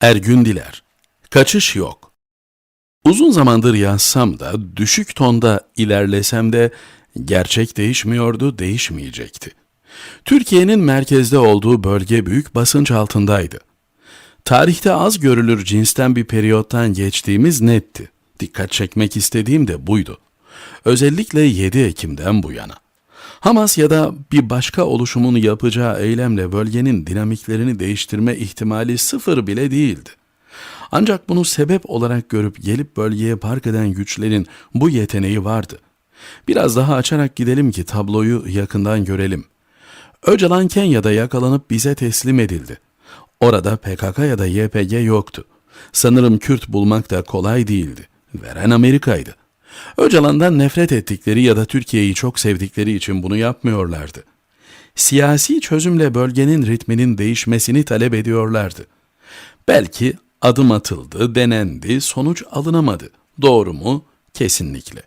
Ergün Diler Kaçış yok. Uzun zamandır yazsam da, düşük tonda ilerlesem de gerçek değişmiyordu, değişmeyecekti. Türkiye'nin merkezde olduğu bölge büyük basınç altındaydı. Tarihte az görülür cinsten bir periyottan geçtiğimiz netti. Dikkat çekmek istediğim de buydu. Özellikle 7 Ekim'den bu yana. Hamas ya da bir başka oluşumun yapacağı eylemle bölgenin dinamiklerini değiştirme ihtimali sıfır bile değildi. Ancak bunu sebep olarak görüp gelip bölgeye park eden güçlerin bu yeteneği vardı. Biraz daha açarak gidelim ki tabloyu yakından görelim. Öcalan Kenya'da yakalanıp bize teslim edildi. Orada PKK ya da YPG yoktu. Sanırım Kürt bulmak da kolay değildi. Veren Amerika'ydı. Öcalan'dan nefret ettikleri ya da Türkiye'yi çok sevdikleri için bunu yapmıyorlardı. Siyasi çözümle bölgenin ritminin değişmesini talep ediyorlardı. Belki adım atıldı, denendi, sonuç alınamadı. Doğru mu? Kesinlikle.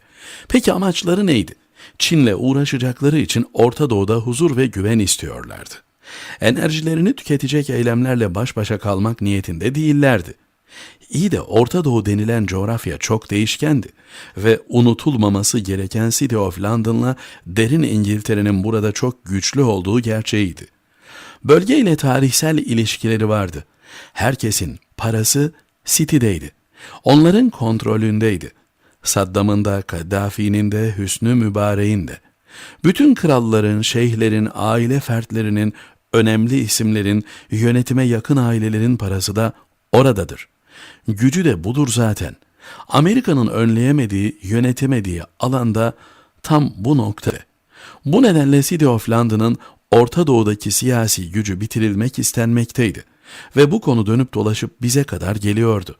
Peki amaçları neydi? Çin'le uğraşacakları için Orta Doğu'da huzur ve güven istiyorlardı. Enerjilerini tüketecek eylemlerle baş başa kalmak niyetinde değillerdi. İyi de Orta Doğu denilen coğrafya çok değişkendi ve unutulmaması gereken City of London'la derin İngiltere'nin burada çok güçlü olduğu gerçeğiydi. Bölgeyle tarihsel ilişkileri vardı. Herkesin parası City'deydi. Onların kontrolündeydi. Saddam'ın da, Kaddafi'nin de, Hüsnü Mübarek'in de. Bütün kralların, şeyhlerin, aile fertlerinin, önemli isimlerin, yönetime yakın ailelerin parası da oradadır. Gücü de budur zaten. Amerika'nın önleyemediği, yönetemediği alanda tam bu noktada. Bu nedenle City of London'ın Orta Doğu'daki siyasi gücü bitirilmek istenmekteydi ve bu konu dönüp dolaşıp bize kadar geliyordu.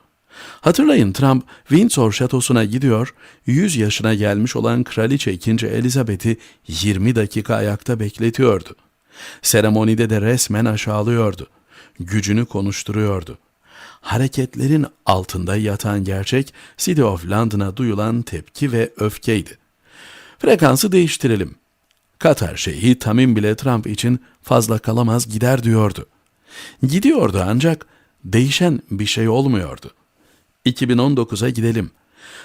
Hatırlayın Trump Windsor şatosuna gidiyor, 100 yaşına gelmiş olan Kraliçe 2. Elizabeth'i 20 dakika ayakta bekletiyordu. Seremonide de resmen aşağılıyordu. Gücünü konuşturuyordu. Hareketlerin altında yatan gerçek City of London'a duyulan tepki ve öfkeydi. Frekansı değiştirelim. Katar şeyhi Tamim bile Trump için fazla kalamaz gider diyordu. Gidiyordu ancak değişen bir şey olmuyordu. 2019'a gidelim.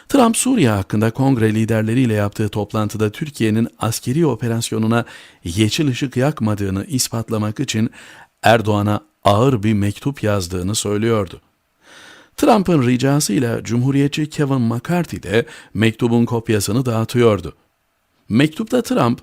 Trump Suriye hakkında kongre liderleriyle yaptığı toplantıda Türkiye'nin askeri operasyonuna yeşil ışık yakmadığını ispatlamak için Erdoğan'a ağır bir mektup yazdığını söylüyordu. Trump'ın ricasıyla Cumhuriyetçi Kevin McCarthy de mektubun kopyasını dağıtıyordu. Mektupta Trump,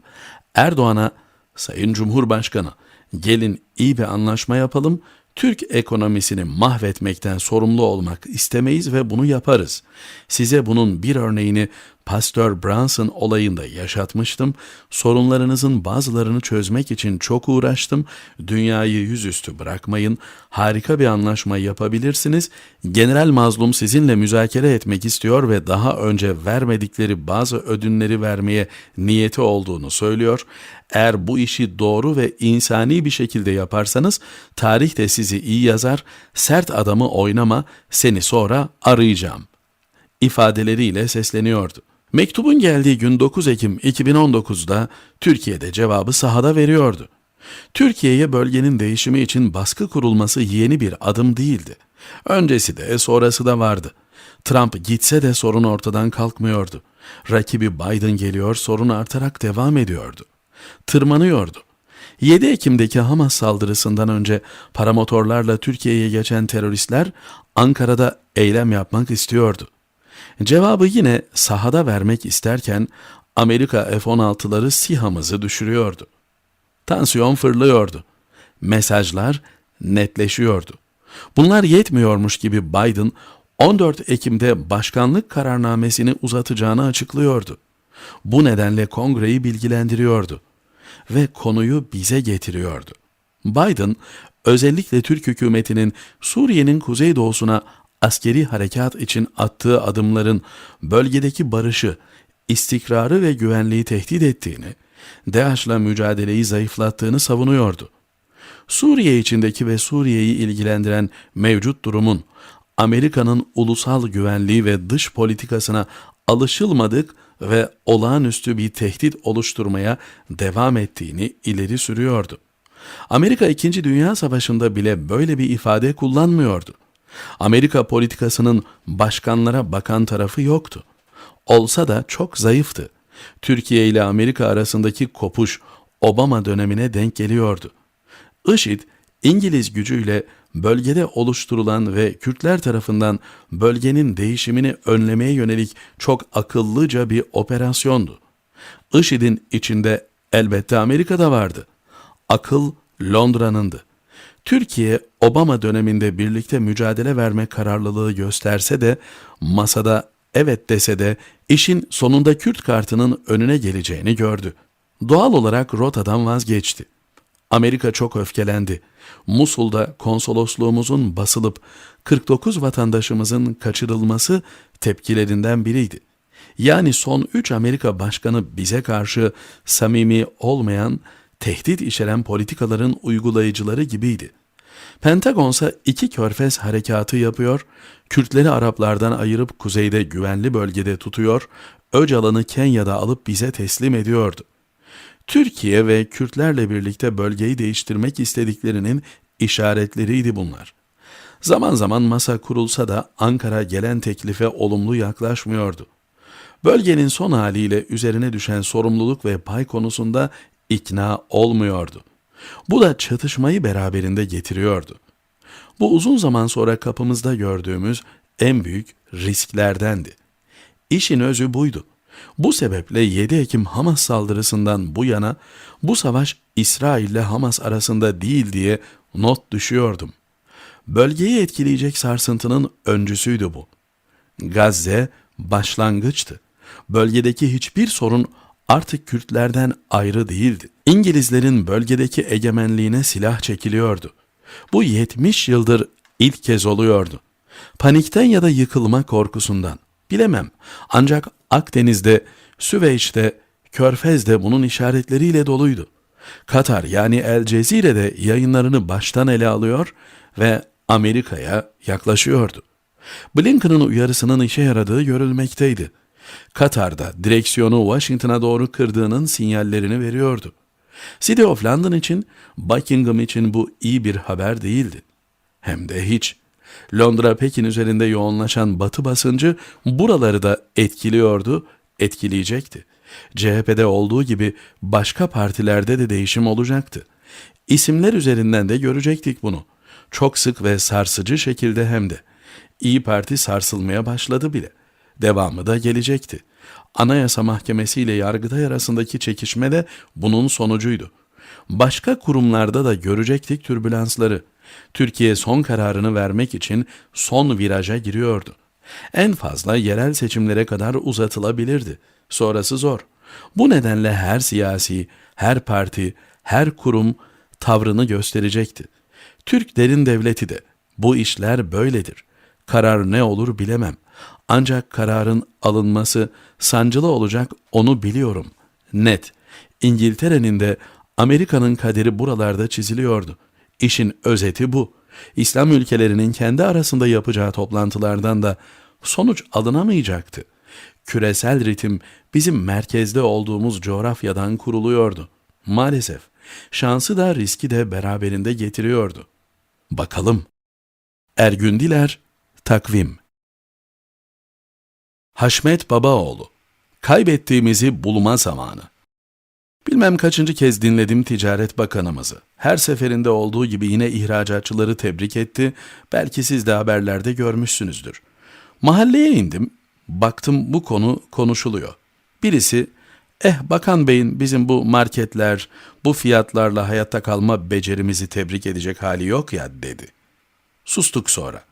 Erdoğan'a Sayın Cumhurbaşkanı gelin iyi bir anlaşma yapalım, Türk ekonomisini mahvetmekten sorumlu olmak istemeyiz ve bunu yaparız. Size bunun bir örneğini Pastor Brunson olayında yaşatmıştım. Sorunlarınızın bazılarını çözmek için çok uğraştım. Dünyayı yüzüstü bırakmayın. Harika bir anlaşma yapabilirsiniz. General Mazlum sizinle müzakere etmek istiyor ve daha önce vermedikleri bazı ödünleri vermeye niyeti olduğunu söylüyor. Eğer bu işi doğru ve insani bir şekilde yaparsanız tarih de sizi iyi yazar. Sert adamı oynama, seni sonra arayacağım ifadeleriyle sesleniyordu. Mektubun geldiği gün 9 Ekim 2019'da Türkiye'de cevabı sahada veriyordu. Türkiye'ye bölgenin değişimi için baskı kurulması yeni bir adım değildi. Öncesi de sonrası da vardı. Trump gitse de sorun ortadan kalkmıyordu. Rakibi Biden geliyor sorun artarak devam ediyordu. Tırmanıyordu. 7 Ekim'deki Hamas saldırısından önce paramotorlarla Türkiye'ye geçen teröristler Ankara'da eylem yapmak istiyordu. Cevabı yine sahada vermek isterken Amerika F-16'ları SİHA'mızı düşürüyordu. Tansiyon fırlıyordu. Mesajlar netleşiyordu. Bunlar yetmiyormuş gibi Biden 14 Ekim'de başkanlık kararnamesini uzatacağını açıklıyordu. Bu nedenle kongreyi bilgilendiriyordu ve konuyu bize getiriyordu. Biden özellikle Türk hükümetinin Suriye'nin kuzeydoğusuna askeri harekat için attığı adımların bölgedeki barışı, istikrarı ve güvenliği tehdit ettiğini, DAEŞ'la mücadeleyi zayıflattığını savunuyordu. Suriye içindeki ve Suriye'yi ilgilendiren mevcut durumun Amerika'nın ulusal güvenliği ve dış politikasına alışılmadık ve olağanüstü bir tehdit oluşturmaya devam ettiğini ileri sürüyordu. Amerika 2. Dünya Savaşı'nda bile böyle bir ifade kullanmıyordu. Amerika politikasının başkanlara bakan tarafı yoktu. Olsa da çok zayıftı. Türkiye ile Amerika arasındaki kopuş Obama dönemine denk geliyordu. IŞİD, İngiliz gücüyle bölgede oluşturulan ve Kürtler tarafından bölgenin değişimini önlemeye yönelik çok akıllıca bir operasyondu. IŞİD'in içinde elbette Amerika'da vardı. Akıl Londra'nındı. Türkiye Obama döneminde birlikte mücadele verme kararlılığı gösterse de masada evet dese de işin sonunda Kürt kartının önüne geleceğini gördü. Doğal olarak rotadan vazgeçti. Amerika çok öfkelendi. Musul'da konsolosluğumuzun basılıp 49 vatandaşımızın kaçırılması tepkilerinden biriydi. Yani son 3 Amerika başkanı bize karşı samimi olmayan, tehdit içeren politikaların uygulayıcıları gibiydi. Pentagonsa iki körfez harekatı yapıyor, Kürtleri Araplardan ayırıp kuzeyde güvenli bölgede tutuyor, Öcalan'ı Kenya'da alıp bize teslim ediyordu. Türkiye ve Kürtlerle birlikte bölgeyi değiştirmek istediklerinin işaretleriydi bunlar. Zaman zaman masa kurulsa da Ankara gelen teklife olumlu yaklaşmıyordu. Bölgenin son haliyle üzerine düşen sorumluluk ve pay konusunda ikna olmuyordu. Bu da çatışmayı beraberinde getiriyordu. Bu uzun zaman sonra kapımızda gördüğümüz en büyük risklerdendi. İşin özü buydu. Bu sebeple 7 Ekim Hamas saldırısından bu yana bu savaş İsrail ile Hamas arasında değil diye not düşüyordum. Bölgeyi etkileyecek sarsıntının öncüsüydü bu. Gazze başlangıçtı. Bölgedeki hiçbir sorun artık Kürtlerden ayrı değildi. İngilizlerin bölgedeki egemenliğine silah çekiliyordu. Bu 70 yıldır ilk kez oluyordu. Panikten ya da yıkılma korkusundan. Bilemem. Ancak Akdeniz'de, Süveyş'te, Körfez'de bunun işaretleriyle doluydu. Katar yani El Cezire'de yayınlarını baştan ele alıyor ve Amerika'ya yaklaşıyordu. Blinken'ın uyarısının işe yaradığı görülmekteydi. Katar'da direksiyonu Washington'a doğru kırdığının sinyallerini veriyordu. City of London için, Buckingham için bu iyi bir haber değildi. Hem de hiç. Londra Pekin üzerinde yoğunlaşan batı basıncı buraları da etkiliyordu, etkileyecekti. CHP'de olduğu gibi başka partilerde de değişim olacaktı. İsimler üzerinden de görecektik bunu. Çok sık ve sarsıcı şekilde hem de. İyi Parti sarsılmaya başladı bile. Devamı da gelecekti. Anayasa Mahkemesi ile Yargıtay arasındaki çekişme de bunun sonucuydu. Başka kurumlarda da görecektik türbülansları. Türkiye son kararını vermek için son viraja giriyordu. En fazla yerel seçimlere kadar uzatılabilirdi. Sonrası zor. Bu nedenle her siyasi, her parti, her kurum tavrını gösterecekti. Türk derin devleti de bu işler böyledir. Karar ne olur bilemem. Ancak kararın alınması sancılı olacak onu biliyorum. Net. İngiltere'nin de Amerika'nın kaderi buralarda çiziliyordu. İşin özeti bu. İslam ülkelerinin kendi arasında yapacağı toplantılardan da sonuç alınamayacaktı. Küresel ritim bizim merkezde olduğumuz coğrafyadan kuruluyordu. Maalesef şansı da riski de beraberinde getiriyordu. Bakalım. Ergün Diler, Takvim Haşmet Babaoğlu Kaybettiğimizi bulma zamanı Bilmem kaçıncı kez dinledim Ticaret Bakanımızı. Her seferinde olduğu gibi yine ihracatçıları tebrik etti. Belki siz de haberlerde görmüşsünüzdür. Mahalleye indim. Baktım bu konu konuşuluyor. Birisi, eh bakan beyin bizim bu marketler, bu fiyatlarla hayatta kalma becerimizi tebrik edecek hali yok ya dedi. Sustuk sonra.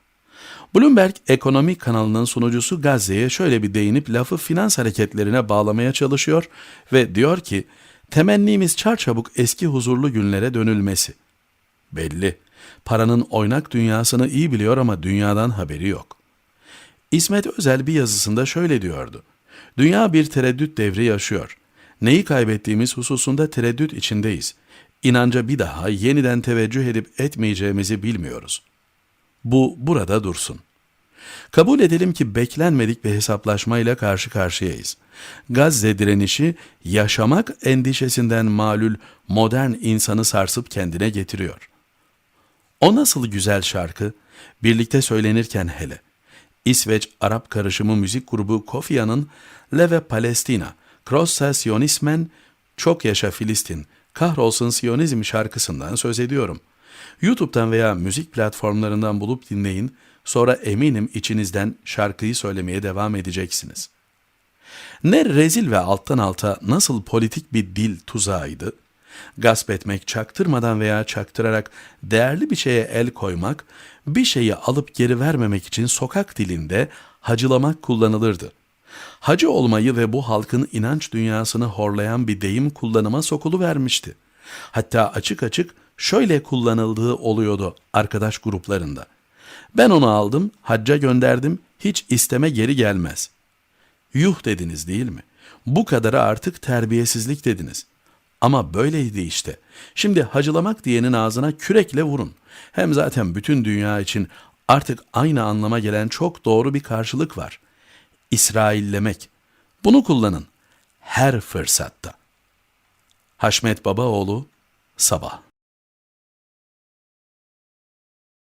Bloomberg Ekonomi kanalının sunucusu Gazze'ye şöyle bir değinip lafı finans hareketlerine bağlamaya çalışıyor ve diyor ki, temennimiz çarçabuk eski huzurlu günlere dönülmesi. Belli, paranın oynak dünyasını iyi biliyor ama dünyadan haberi yok. İsmet Özel bir yazısında şöyle diyordu. Dünya bir tereddüt devri yaşıyor. Neyi kaybettiğimiz hususunda tereddüt içindeyiz. İnanca bir daha yeniden teveccüh edip etmeyeceğimizi bilmiyoruz. Bu burada dursun. Kabul edelim ki beklenmedik bir hesaplaşmayla karşı karşıyayız. Gazze direnişi yaşamak endişesinden malul modern insanı sarsıp kendine getiriyor. O nasıl güzel şarkı, Birlikte söylenirken hele. İsveç-Arap karışımı müzik grubu Kofia'nın Leve Palestina, Krossa Sionismen, Çok Yaşa Filistin, Kahrolsun Siyonizm şarkısından söz ediyorum. YouTube'dan veya müzik platformlarından bulup dinleyin, sonra eminim içinizden şarkıyı söylemeye devam edeceksiniz. Ne rezil ve alttan alta nasıl politik bir dil tuzağıydı, gasp etmek, çaktırmadan veya çaktırarak değerli bir şeye el koymak, bir şeyi alıp geri vermemek için sokak dilinde hacılamak kullanılırdı. Hacı olmayı ve bu halkın inanç dünyasını horlayan bir deyim kullanıma sokulu vermişti. Hatta açık açık şöyle kullanıldığı oluyordu arkadaş gruplarında. Ben onu aldım, hacca gönderdim, hiç isteme geri gelmez. Yuh dediniz değil mi? Bu kadarı artık terbiyesizlik dediniz. Ama böyleydi işte. Şimdi hacılamak diyenin ağzına kürekle vurun. Hem zaten bütün dünya için artık aynı anlama gelen çok doğru bir karşılık var. İsraillemek. Bunu kullanın. Her fırsatta. Haşmet Babaoğlu, Sabah.